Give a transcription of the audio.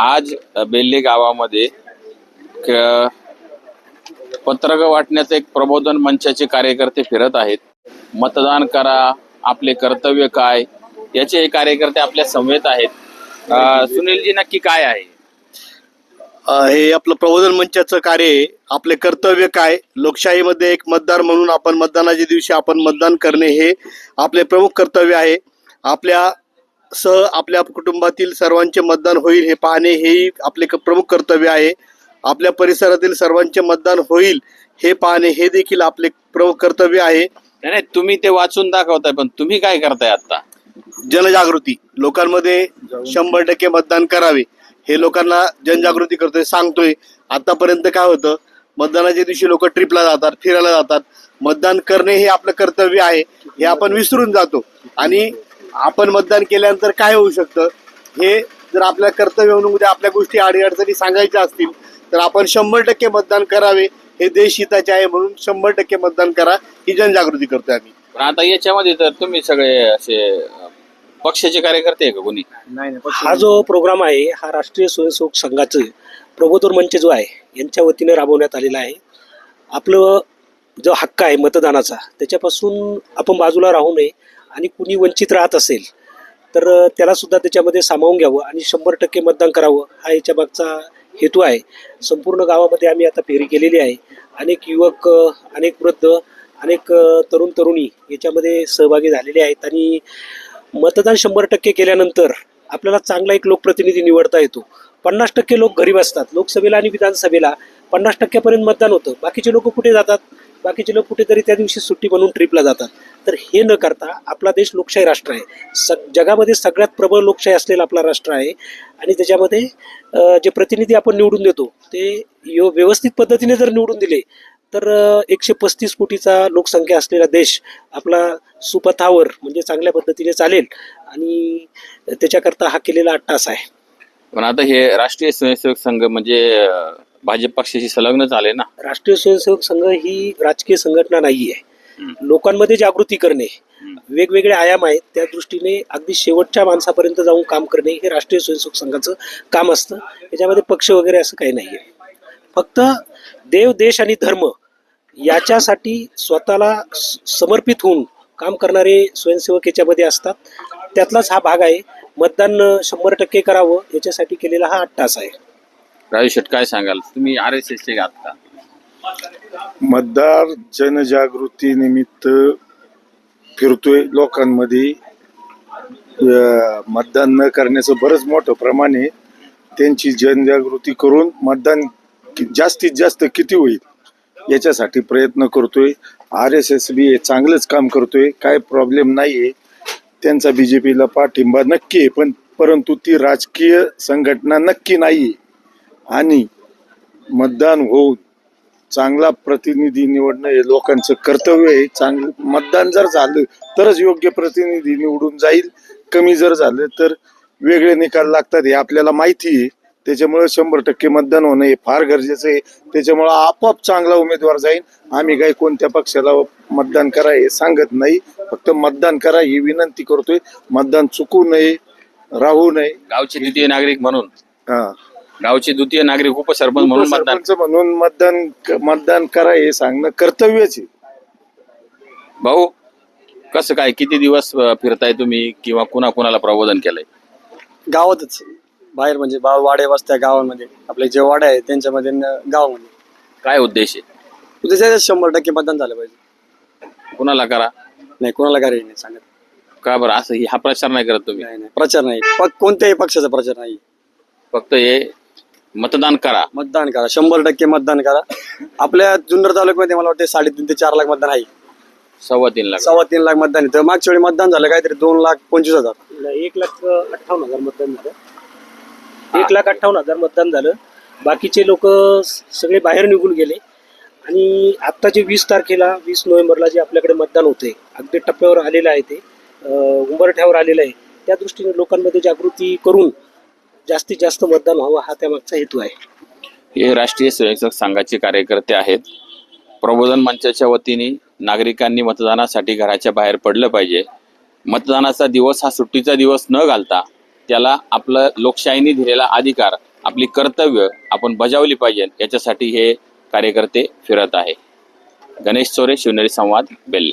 आज बेल्ले गावामध्ये पत्रक वाटण्याचे एक प्रबोधन मंचाचे कार्यकर्ते फिरत आहेत. मतदान करा आपले कर्तव्य काय याचे हे कार्यकर्ते आपल्या समवेत आहेत. सुनीलजी नक्की काय आहे? हे आपलं प्रबोधन मंचाचं कार्य आपले कर्तव्य काय लोकशाहीमध्ये एक मतदार म्हणून आपण मतदानाच्या दिवशी आपण मतदान करणे हे आपले प्रमुख कर्तव्य आहे. आपल्या सह आपल्या कुटुंबातील सर्वांचे मतदान होईल हे पाहणे हेही आपले क- प्रमुख कर्तव्य आहे. आपल्या परिसरातील सर्वांचे मतदान होईल हे पाहणे हे देखील आपले प्रमुख कर्तव्य आहे. नाही नाही, तुम्ही ते वाचून दाखवताय पण तुम्ही काय करताय आता जनजागृती. लोकांमध्ये शंभर टक्के मतदान करावे. हे लोकांना जनजागृती करतोय सांगतोय. आतापर्यंत काय होतं मतदानाच्या दिवशी लोक ट्रिपला जातात फिरायला जातात. मतदान करणे हे आपलं कर्तव्य आहे हे आपण विसरून जातो. आणि आपण मतदान केल्यानंतर काय होऊ शकतं? हे जर आपल्या कर्तव्य म्हणून उद्या आपल्या गोष्टी अडीअडचणी सांगायच्या असतील तर आपण शंभर टक्के मतदान करावे हे देश हिताचे आहे म्हणून शंभर टक्के मतदान करा ही जनजागृती करतोय आम्ही. पण आता याच्यामध्ये तर तुम्ही सगळे असे पक्षाचे कार्यकर्ते आहे का कोणी? हा जो प्रोग्राम आहे हा राष्ट्रीय स्वयंसेवक संघाचं प्रबोधन मंच जो आहे यांच्या वतीने राबवण्यात आलेला आहे. आपलं जो हक्क आहे मतदानाचा त्याच्यापासून आपण बाजूला राहू नये. आणि कुणी वंचित राहत असेल तर त्याला सुद्धा त्याच्यामध्ये सामावून घ्यावं आणि शंभर टक्के मतदान करावं हा याच्या मागचा हेतू आहे. संपूर्ण गावामध्ये आम्ही आता फेरी केलेली आहे. अनेक युवक अनेक वृद्ध अनेक तरुण तरुणी याच्यामध्ये सहभागी झालेले आहेत आणि मतदान शंभर टक्के केल्यानंतर आपल्याला चांगला एक लोकप्रतिनिधी निवडता येतो. पन्नास टक्के लोक गरीब असतात लोकसभेला आणि विधानसभेला पन्नास टक्क्यापर्यंत मतदान होतं. बाकीचे लोक कुठे जातात? बाकीचे लोक कुठेतरी त्या दिवशी सुट्टी बनवून ट्रिपला जातात. तर हे न करता आपला देश लोकशाही राष्ट्र आहे. सग जगामध्ये सगळ्यात प्रबळ लोकशाही असलेला आपला राष्ट्र आहे. आणि त्याच्यामध्ये जे प्रतिनिधी आपण निवडून देतो ते यो व्यवस्थित पद्धतीने जर निवडून दिले तर एकशे पस्तीस कोटीचा लोकसंख्या असलेला देश आपला सुपथावर म्हणजे चांगल्या पद्धतीने चालेल. आणि त्याच्याकरता हा केलेला अट्टास आहे. पण आता हे राष्ट्रीय स्वयंसेवक संघ म्हणजे भाजप पक्षाशी संलग्न झाले ना? राष्ट्रीय स्वयंसेवक संघ ही राजकीय संघटना नाही आहे लोकांमध्ये जागृती करणे वेगवेगळे आयाम आहेत त्या दृष्टीने अगदी शेवटच्या माणसापर्यंत जाऊन काम करणे हे राष्ट्रीय स्वयंसेवक संघाचं काम असतं. याच्यामध्ये पक्ष वगैरे असं काही नाही आहे फक्त देव देश आणि धर्म याच्यासाठी स्वतःला समर्पित होऊन काम करणारे स्वयंसेवक याच्यामध्ये असतात. त्यातलाच हा भाग आहे. मतदान शंभर टक्के करावं याच्यासाठी केलेला हा अट्टास आहे. राजू शेट काय सांगाल? तुम्ही आर एस एसचे आहात का मतदार जनजागृती निमित्त फिरतोय लोकांमध्ये. मतदान न करण्याचं बरंच मोठं प्रमाण आहे. त्यांची जनजागृती करून मतदान जास्तीत जास्त किती होईल याच्यासाठी प्रयत्न करतोय. आर एस एस बी हे चांगलंच काम करतोय काय प्रॉब्लेम नाही आहे त्यांचा बी जे पीला पाठिंबा नक्की आहे पण परंतु ती राजकीय संघटना नक्की नाही आहे आणि मतदान होऊन चांगला प्रतिनिधी निवडणं हे लोकांचं कर्तव्य आहे. चांगलं मतदान जर झालं तरच योग्य प्रतिनिधी निवडून जाईल. कमी जर झालं तर वेगळे निकाल लागतात हे आपल्याला माहिती आहे. त्याच्यामुळे शंभर टक्के मतदान होणं हे फार गरजेचं आहे. त्याच्यामुळं आपोआप चांगला उमेदवार जाईल आम्ही काही कोणत्या पक्षाला मतदान करा हे सांगत नाही. फक्त मतदान करा ही विनंती करतोय. मतदान चुकू नये राहू नये. गावचे द्वितीय नागरिक म्हणून. हा. गावचे द्वितीय नागरिक उपसरपंच म्हणून मतदान सरपंच म्हणून मतदान मतदान करा हे सांगणं कर्तव्यच आहे. भाऊ कसं काय किती दिवस अं, फिरताय तुम्ही किंवा कुणा कुणाला प्रबोधन केलंय? गावातच. बाहेर म्हणजे बा वाड्या वस्त्या गावांमध्ये. आपले जे वाड्या आहेत त्यांच्यामध्ये न- गावामध्ये. काय उद्देश आहे? त्याच्यात शंभर टक्के मतदान झालं पाहिजे. कुणाला करा? नाही कोणाला काही नाही सांगत. का बरं? असं ही- हा प्रचार नाही करत तुम्ही? नाही नाही प्रचार नाही. कोणत्याही पक्षाचा प्रचार नाही. फक्त हे मतदान करा. मतदान करा. शंभर टक्के मतदान करा. आपल्या जुन्नर तालुक्यामध्ये मला वाटतं साडेतीन ते चार लाख मतदान आहे. सव्वा तीन लाख. सव्वा तीन लाख मतदान आहे. तर मागच्या वेळी मतदान झालं काहीतरी दोन लाख पंचवीस हजार. एक लाख अठ्ठावन्न हजार मतदान झालं. एक लाख अठ्ठावन्न हजार मतदान झालं. बाकीचे लोक सगळे बाहेर निघून गेले. आणि आत्ता जे वीस तारखेला वीस नोव्हेंबरला जे आपल्याकडे मतदान होते अगदी टप्प्यावर आलेलं आहे ते अं, उंबरठ्यावर आलेलं आहे त्या दृष्टीने लोकांमध्ये जागृती करून जास्तीत जास्त मतदान व्हावं हा त्यामागचा हेतू आहे. हे राष्ट्रीय स्वयंसेवक संघाचे कार्यकर्ते आहेत. प्रबोधन मंचाच्या वतीने नागरिकांनी मतदानासाठी घराच्या बाहेर पडलं पाहिजे. मतदानाचा दिवस हा सुट्टीचा दिवस न घालता त्याला आपलं लोकशाहीने दिलेला अधिकार आपली कर्तव्य आपण बजावली पाहिजे. याच्यासाठी हे कार्यकर्ते फिरत आहे. गणेश चोरे शिवनेरी संवाद बेल्ले.